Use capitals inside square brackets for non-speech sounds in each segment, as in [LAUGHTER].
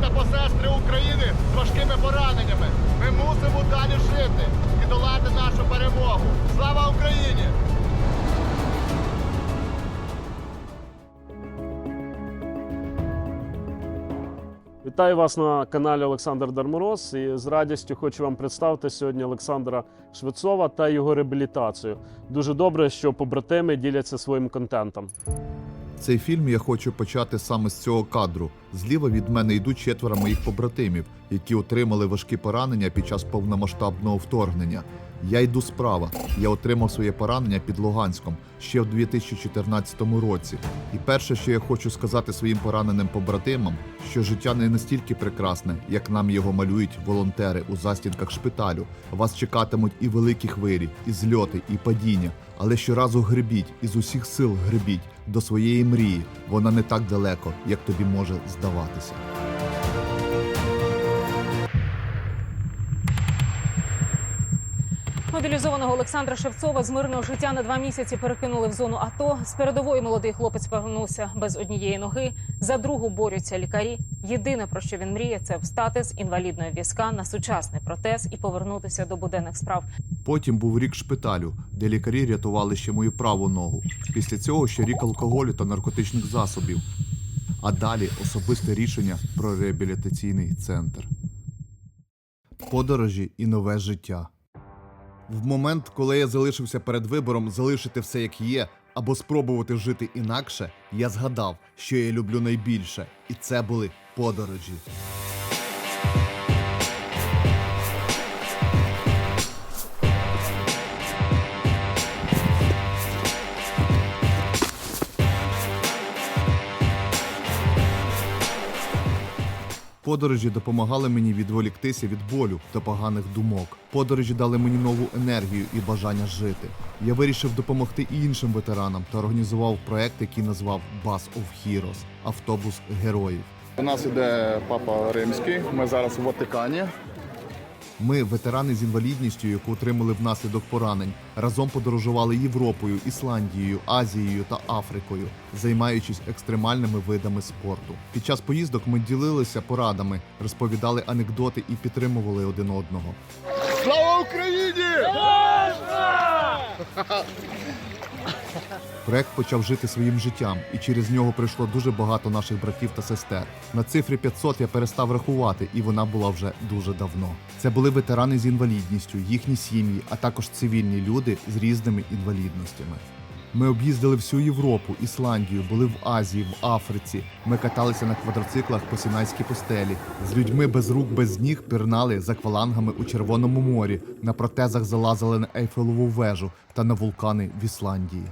та посестри України з важкими пораненнями. Ми мусимо далі жити і долати нашу перемогу. Слава Україні! Вітаю вас на каналі Олександр Дармороз. І з радістю хочу вам представити сьогодні Олександра Швецова та його реабілітацію. Дуже добре, що побратими діляться своїм контентом. Цей фільм я хочу почати саме з цього кадру. Зліва від мене йдуть четверо моїх побратимів, які отримали важкі поранення під час повномасштабного вторгнення. Я йду справа. Я отримав своє поранення під Луганськом ще в 2014 році. І перше, що я хочу сказати своїм пораненим побратимам, що життя не настільки прекрасне, як нам його малюють волонтери у застінках шпиталю. Вас чекатимуть і великі хвилі, і зльоти, і падіння. Але щоразу гребіть, із усіх сил гребіть до своєї мрії. Вона не так далеко, як тобі може здаватися. Мобілізованого Олександра Шевцова з мирного життя на два місяці перекинули в зону АТО. З передової молодий хлопець повернувся без однієї ноги. За другу борються лікарі. Єдине про що він мріє, це встати з інвалідної візка на сучасний протез і повернутися до буденних справ. Потім був рік шпиталю, де лікарі рятували ще мою праву ногу. Після цього ще рік алкоголю та наркотичних засобів. А далі особисте рішення про реабілітаційний центр. Подорожі і нове життя. В момент, коли я залишився перед вибором залишити все як є, або спробувати жити інакше, я згадав, що я люблю найбільше, і це були подорожі. Подорожі допомагали мені відволіктися від болю та поганих думок. Подорожі дали мені нову енергію і бажання жити. Я вирішив допомогти і іншим ветеранам та організував проект, який назвав Bus of Heroes – автобус героїв. У нас іде папа римський. Ми зараз у Ватикані. Ми, ветерани з інвалідністю, яку отримали внаслідок поранень, разом подорожували Європою, Ісландією, Азією та Африкою, займаючись екстремальними видами спорту. Під час поїздок ми ділилися порадами, розповідали анекдоти і підтримували один одного. Слава Україні! [LAUGHS] Проект почав жити своїм життям, і через нього прийшло дуже багато наших братів та сестер. На цифрі 500 я перестав рахувати, і вона була вже дуже давно. Це були ветерани з інвалідністю, їхні сім'ї, а також цивільні люди з різними інвалідностями. Ми об'їздили всю Європу, Ісландію, були в Азії, в Африці. Ми каталися на квадроциклах по Сінайській пустелі. З людьми без рук, без ніг пірнали за аквалангами у Червоному морі. На протезах залазили на Ейфелеву вежу та на вулкани в Ісландії.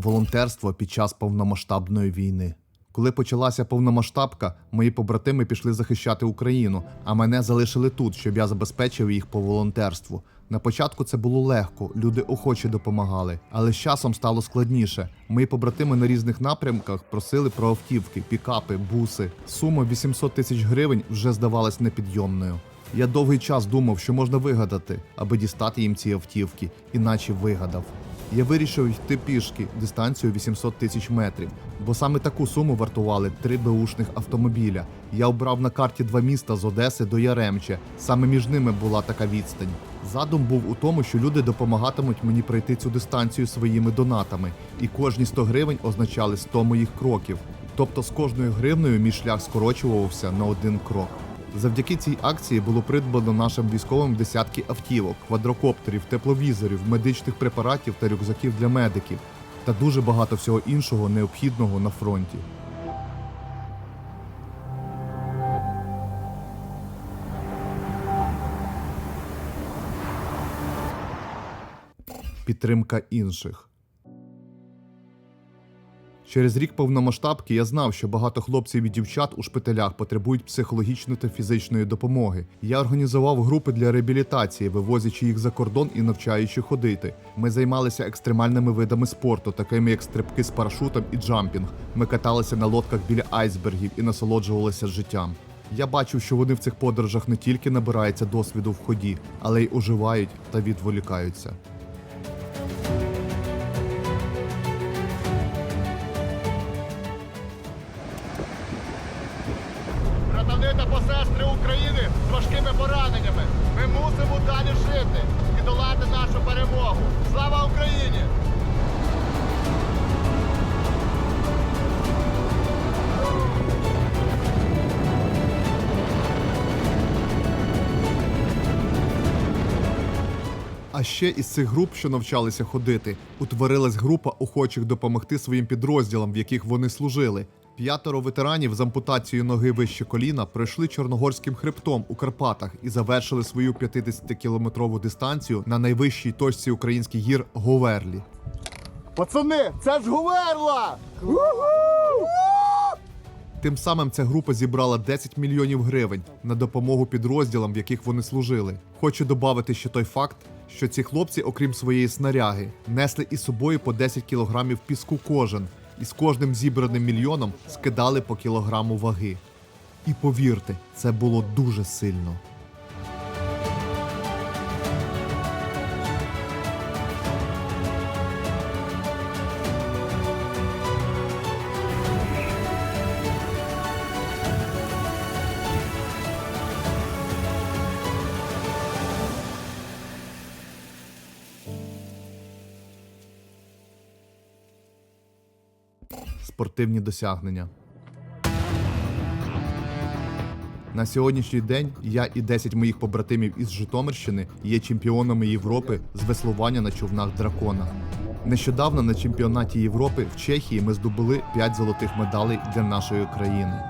Волонтерство під час повномасштабної війни. Коли почалася повномасштабка, мої побратими пішли захищати Україну, а мене залишили тут, щоб я забезпечив їх по волонтерству. На початку це було легко, люди охоче допомагали, але з часом стало складніше. Мої побратими на різних напрямках просили про автівки, пікапи, буси. Сума 800 тисяч гривень вже здавалась непідйомною. Я довгий час думав, що можна вигадати, аби дістати їм ці автівки, іначе вигадав. Я вирішив йти пішки дистанцію 800 тисяч метрів, бо саме таку суму вартували три беушних автомобіля. Я обрав на карті два міста з Одеси до Яремче. Саме між ними була така відстань. Задум був у тому, що люди допомагатимуть мені пройти цю дистанцію своїми донатами, і кожні 100 гривень означали 100 моїх кроків. Тобто з кожною гривнею мій шлях скорочувався на один крок. Завдяки цій акції було придбано нашим військовим десятки автівок, квадрокоптерів, тепловізорів, медичних препаратів та рюкзаків для медиків та дуже багато всього іншого необхідного на фронті. Підтримка інших. Через рік повномасштабки я знав, що багато хлопців і дівчат у шпиталях потребують психологічної та фізичної допомоги. Я організував групи для реабілітації, вивозячи їх за кордон і навчаючи ходити. Ми займалися екстремальними видами спорту, такими як стрибки з парашутом і джампінг. Ми каталися на лодках біля айсбергів і насолоджувалися життям. Я бачив, що вони в цих подорожах не тільки набираються досвіду в ході, але й оживають та відволікаються. Посестри України з важкими пораненнями. Ми мусимо далі жити і долати нашу перемогу. Слава Україні! А ще із цих груп, що навчалися ходити, утворилась група охочих допомогти своїм підрозділам, в яких вони служили. П'ятеро ветеранів з ампутацією ноги вище коліна пройшли Чорногорським хребтом у Карпатах і завершили свою 50-кілометрову дистанцію на найвищій точці українських гір Говерлі. Пацани, це ж Гуверла! Тим самим ця група зібрала 10 мільйонів гривень на допомогу підрозділам, в яких вони служили. Хочу додати ще той факт, що ці хлопці, окрім своєї снаряги, несли із собою по 10 кілограмів піску кожен, і з кожним зібраним мільйоном скидали по кілограму ваги. І повірте, це було дуже сильно. Спортивні досягнення. На сьогоднішній день я і 10 моїх побратимів із Житомирщини є чемпіонами Європи з веслування на човнах дракона. Нещодавно на чемпіонаті Європи в Чехії ми здобули 5 золотих медалей для нашої країни.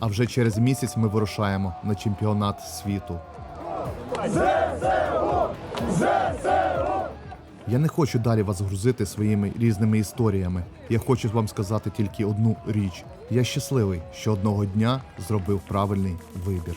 А вже через місяць ми вирушаємо на чемпіонат світу. Я не хочу далі вас грузити своїми різними історіями. Я хочу вам сказати тільки одну річ: я щасливий, що одного дня зробив правильний вибір.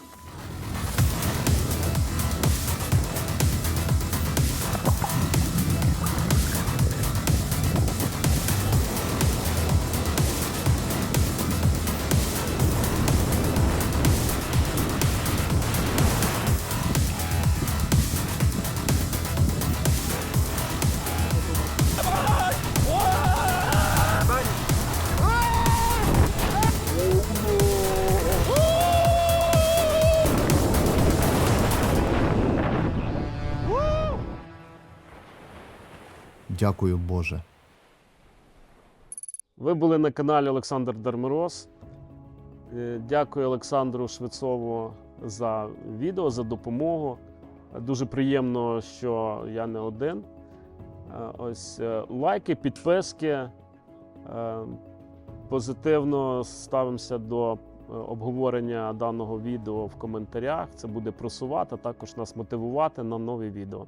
Дякую, Боже. Ви були на каналі Олександр Дармороз. Е, Дякую Олександру Швецову за відео, за допомогу. Дуже приємно, що я не один. Е, Ось е, лайки, підписки. Позитивно ставимося до обговорення даного відео в коментарях. Це буде просувати, а також нас мотивувати на нові відео.